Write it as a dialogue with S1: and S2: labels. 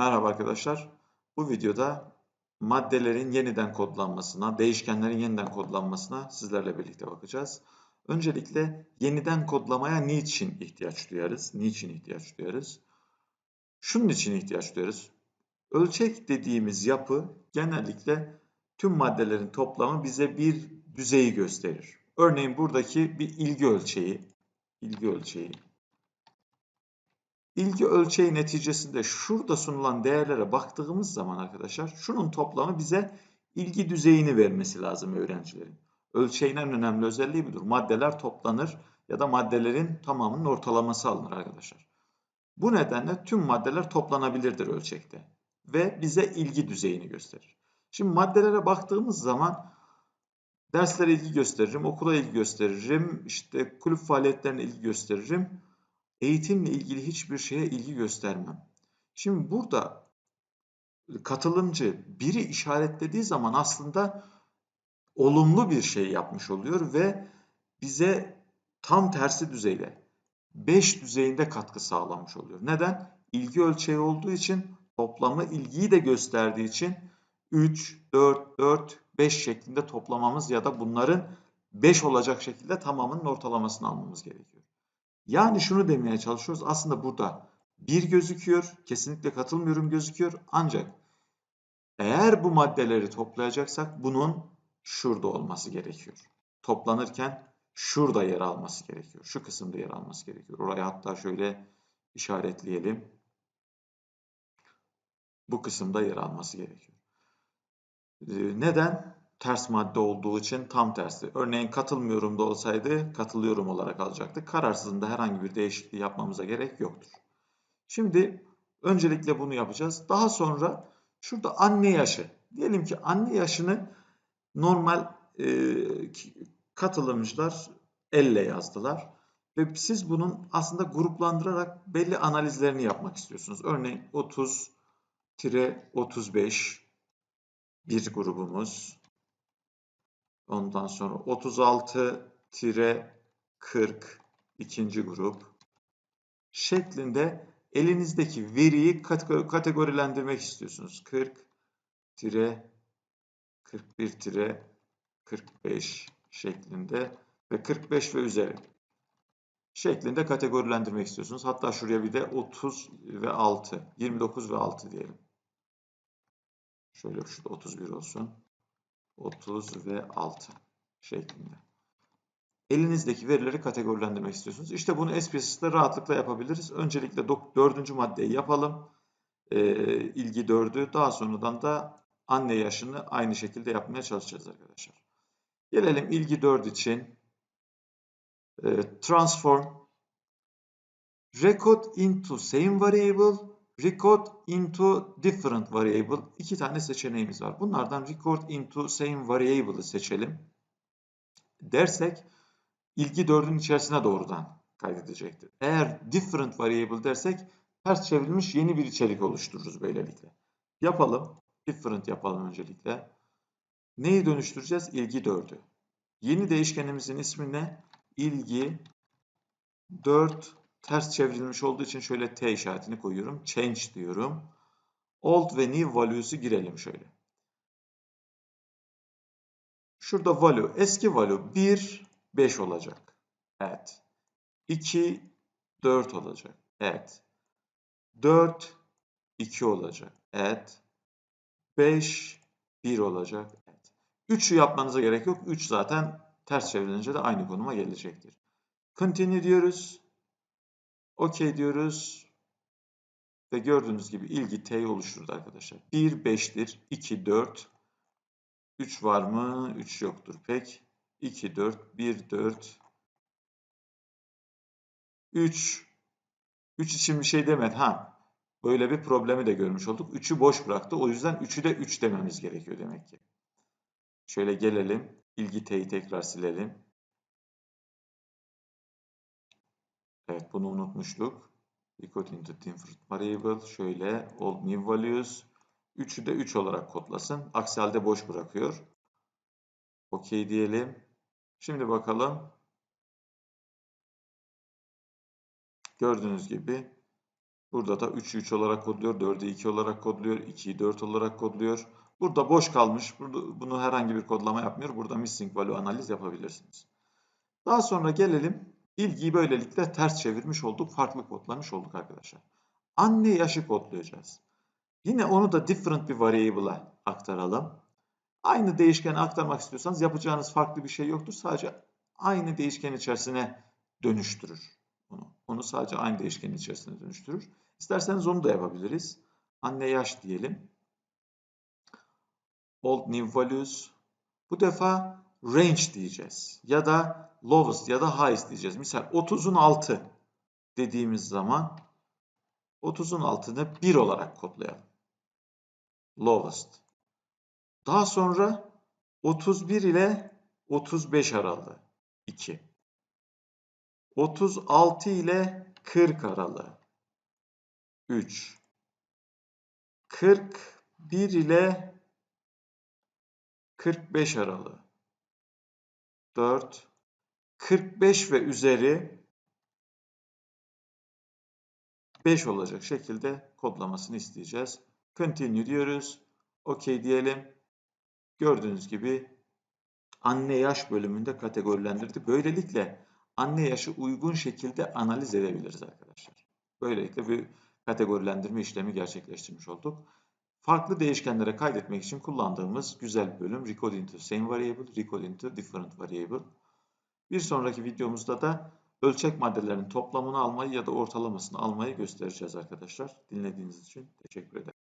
S1: Merhaba arkadaşlar. Bu videoda maddelerin yeniden kodlanmasına, değişkenlerin yeniden kodlanmasına sizlerle birlikte bakacağız. Öncelikle yeniden kodlamaya niçin ihtiyaç duyarız? Niçin ihtiyaç duyarız? Şunun için ihtiyaç duyarız. Ölçek dediğimiz yapı genellikle tüm maddelerin toplamı bize bir düzeyi gösterir. Örneğin buradaki bir ilgi ölçeği, ilgi ölçeği İlgi ölçeği neticesinde şurada sunulan değerlere baktığımız zaman arkadaşlar şunun toplamı bize ilgi düzeyini vermesi lazım öğrencilerin. Ölçeğin en önemli özelliği budur. Maddeler toplanır ya da maddelerin tamamının ortalaması alınır arkadaşlar. Bu nedenle tüm maddeler toplanabilirdir ölçekte ve bize ilgi düzeyini gösterir. Şimdi maddelere baktığımız zaman derslere ilgi gösteririm, okula ilgi gösteririm, işte kulüp faaliyetlerine ilgi gösteririm eğitimle ilgili hiçbir şeye ilgi göstermem. Şimdi burada katılımcı biri işaretlediği zaman aslında olumlu bir şey yapmış oluyor ve bize tam tersi düzeyde 5 düzeyinde katkı sağlamış oluyor. Neden? İlgi ölçeği olduğu için toplamı ilgiyi de gösterdiği için 3, 4, 4, 5 şeklinde toplamamız ya da bunların 5 olacak şekilde tamamının ortalamasını almamız gerekiyor. Yani şunu demeye çalışıyoruz. Aslında burada bir gözüküyor. Kesinlikle katılmıyorum gözüküyor. Ancak eğer bu maddeleri toplayacaksak bunun şurada olması gerekiyor. Toplanırken şurada yer alması gerekiyor. Şu kısımda yer alması gerekiyor. Orayı hatta şöyle işaretleyelim. Bu kısımda yer alması gerekiyor. Ee, neden? Ters madde olduğu için tam tersi. Örneğin katılmıyorum da olsaydı katılıyorum olarak alacaktık. Kararsızında herhangi bir değişikliği yapmamıza gerek yoktur. Şimdi öncelikle bunu yapacağız. Daha sonra şurada anne yaşı. Diyelim ki anne yaşını normal e, katılımcılar elle yazdılar. Ve siz bunun aslında gruplandırarak belli analizlerini yapmak istiyorsunuz. Örneğin 30-35 bir grubumuz. Ondan sonra 36-40 ikinci grup şeklinde elinizdeki veriyi kategorilendirmek istiyorsunuz. 40-41-45 şeklinde ve 45 ve üzeri şeklinde kategorilendirmek istiyorsunuz. Hatta şuraya bir de 30 ve 6, 29 ve 6 diyelim. Şöyle şurada 31 olsun. 30 ve 6 şeklinde. Elinizdeki verileri kategorilendirmek istiyorsunuz. İşte bunu SPSS'de rahatlıkla yapabiliriz. Öncelikle dördüncü maddeyi yapalım. Ee, ilgi dördü. Daha sonradan da anne yaşını aynı şekilde yapmaya çalışacağız arkadaşlar. Gelelim ilgi 4 için. Ee, transform record into same variable record into different variable iki tane seçeneğimiz var. Bunlardan record into same variable'ı seçelim. Dersek ilgi dördün içerisine doğrudan kaydedecektir. Eğer different variable dersek ters çevrilmiş yeni bir içerik oluştururuz böylelikle. Yapalım. Different yapalım öncelikle. Neyi dönüştüreceğiz? İlgi dördü. Yeni değişkenimizin ismi ne? İlgi 4 ters çevrilmiş olduğu için şöyle T işaretini koyuyorum. Change diyorum. Old ve new value'su girelim şöyle. Şurada value, eski value 1, 5 olacak. Evet. 2, 4 olacak. Evet. 4, 2 olacak. Evet. 5, 1 olacak. Evet. 3'ü yapmanıza gerek yok. 3 zaten ters çevrilince de aynı konuma gelecektir. Continue diyoruz. OK diyoruz. Ve gördüğünüz gibi ilgi T'yi oluşturdu arkadaşlar. 1 5'tir. 2 4. 3 var mı? 3 yoktur pek. 2 4 1 4 3 3 için bir şey demedi. Ha. Böyle bir problemi de görmüş olduk. 3'ü boş bıraktı. O yüzden 3'ü de 3 dememiz gerekiyor demek ki. Şöyle gelelim. İlgi T'yi tekrar silelim. Evet bunu unutmuştuk. Record into different variable. Şöyle old new values. 3'ü de 3 olarak kodlasın. Aksi halde boş bırakıyor. OK diyelim. Şimdi bakalım. Gördüğünüz gibi Burada da 3'ü 3 olarak kodluyor, 4'ü 2 olarak kodluyor, 2'yi 4 olarak kodluyor. Burada boş kalmış. Burada, bunu herhangi bir kodlama yapmıyor. Burada missing value analiz yapabilirsiniz. Daha sonra gelelim. İlgiyi böylelikle ters çevirmiş olduk. Farklı kodlamış olduk arkadaşlar. Anne yaşı kodlayacağız. Yine onu da different bir variable'a aktaralım. Aynı değişkeni aktarmak istiyorsanız yapacağınız farklı bir şey yoktur. Sadece aynı değişken içerisine dönüştürür. Onu, onu sadece aynı değişkenin içerisine dönüştürür. İsterseniz onu da yapabiliriz. Anne yaş diyelim. Old new values. Bu defa range diyeceğiz. Ya da lowest ya da highest diyeceğiz. Misal 30'un altı dediğimiz zaman 30'un altını 1 olarak kodlayalım. Lowest. Daha sonra 31 ile 35 aralığı 2. 36 ile 40 aralığı 3. 41 ile 45 aralığı 4. 45 ve üzeri 5 olacak şekilde kodlamasını isteyeceğiz. Continue diyoruz. OK diyelim. Gördüğünüz gibi anne yaş bölümünde kategorilendirdi. Böylelikle anne yaşı uygun şekilde analiz edebiliriz arkadaşlar. Böylelikle bir kategorilendirme işlemi gerçekleştirmiş olduk. Farklı değişkenlere kaydetmek için kullandığımız güzel bölüm record into same variable, record into different variable. Bir sonraki videomuzda da ölçek maddelerinin toplamını almayı ya da ortalamasını almayı göstereceğiz arkadaşlar. Dinlediğiniz için teşekkür ederim.